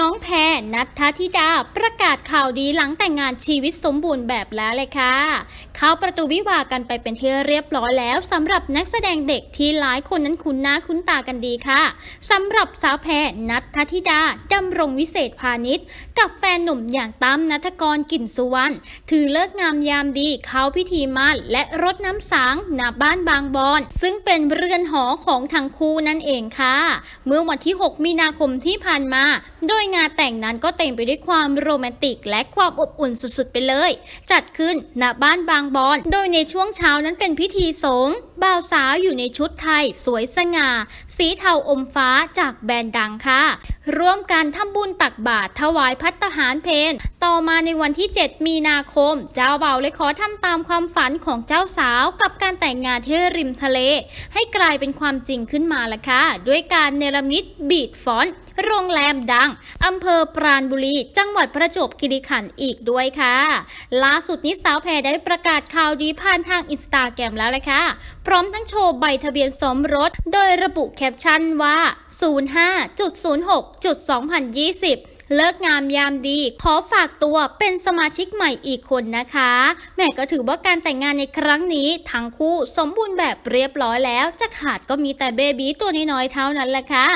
น้องแพรนัทธธิดาประกาศข่าวดีหลังแต่งงานชีวิตสมบูรณ์แบบแล้วเลยค่ะ เข้าประตูวิวากันไปเป็นที่เรียบร้อยแล้วสำหรับนักแสดงเด็กที่หลายคนนั้นคุ้นหน้าคุ้นตากันดีค่ะสำหรับสาวแพรนัทธธิดาดำรงวิเศษพาณิชย์ กับแฟนหนุ่มอย่างตั้มนัทกรกิ่นสุวรรณถือเลิกงามยามดีเข้าพิธีมั่นและรดน้ำสังณบ้านบางบอน ซึ่งเป็นเรือนหอของทั้งคู่นั่นเองค่ะ เมื่อวันที่ 6 มีนาคมที่ผ่านมาโดยงานแต่งนั้นก็เต็มไปด้วยความโรแมนติก และความอบอุ่นสุดๆไปเลย จัดขึ้นณบ้านบางบอน โดยในช่วงเช้านั้นเป็นพิธีสงฆ์บ่าวสาวอยู่ในชุดไทย สวยสง่า สีเทาอมฟ้าจากแบรนด์ดังค่ะ ร่วมกันทำบุญตักบาตรถวายพัตตาหารเพน ต่อมาในวันที่ 7 มีนาคม เจ้าบ่าวเลยขอทำตามความฝันของเจ้าสาวกับการแต่งงานที่ริมทะเล ให้กลายเป็นความจริงขึ้นมาละค่ะ ด้วยการเนรมิตบีดฟอนโรงแรมดังอำเภอปราณบุรี จังหวัดประจวบคีรีขันธ์อีกด้วยค่ะ ล่าสุดนี้สาวแพรได้ประกาศข่าวดีผ่านทางอินสตาแกรมแล้วเลยค่ะ พร้อมทั้งโชว์ใบทะเบียนสมรส โดยระบุแคปชั่นว่า 05.06.2020 เลิกงามยามดี ขอฝากตัวเป็นสมาชิกใหม่อีกคนนะคะ แม่ก็ถือว่าการแต่งงานในครั้งนี้ทั้งคู่สมบูรณ์แบบเรียบร้อยแล้ว จะขาดก็มีแต่เบบีตัวน้อยๆเท่านั้นแหละค่ะ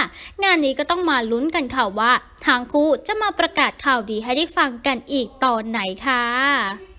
งานนี้ก็ต้องมาลุ้นกันค่ะว่าทางคู่จะมาประกาศข่าวดีให้ได้ฟังกันอีกตอนไหนค่ะ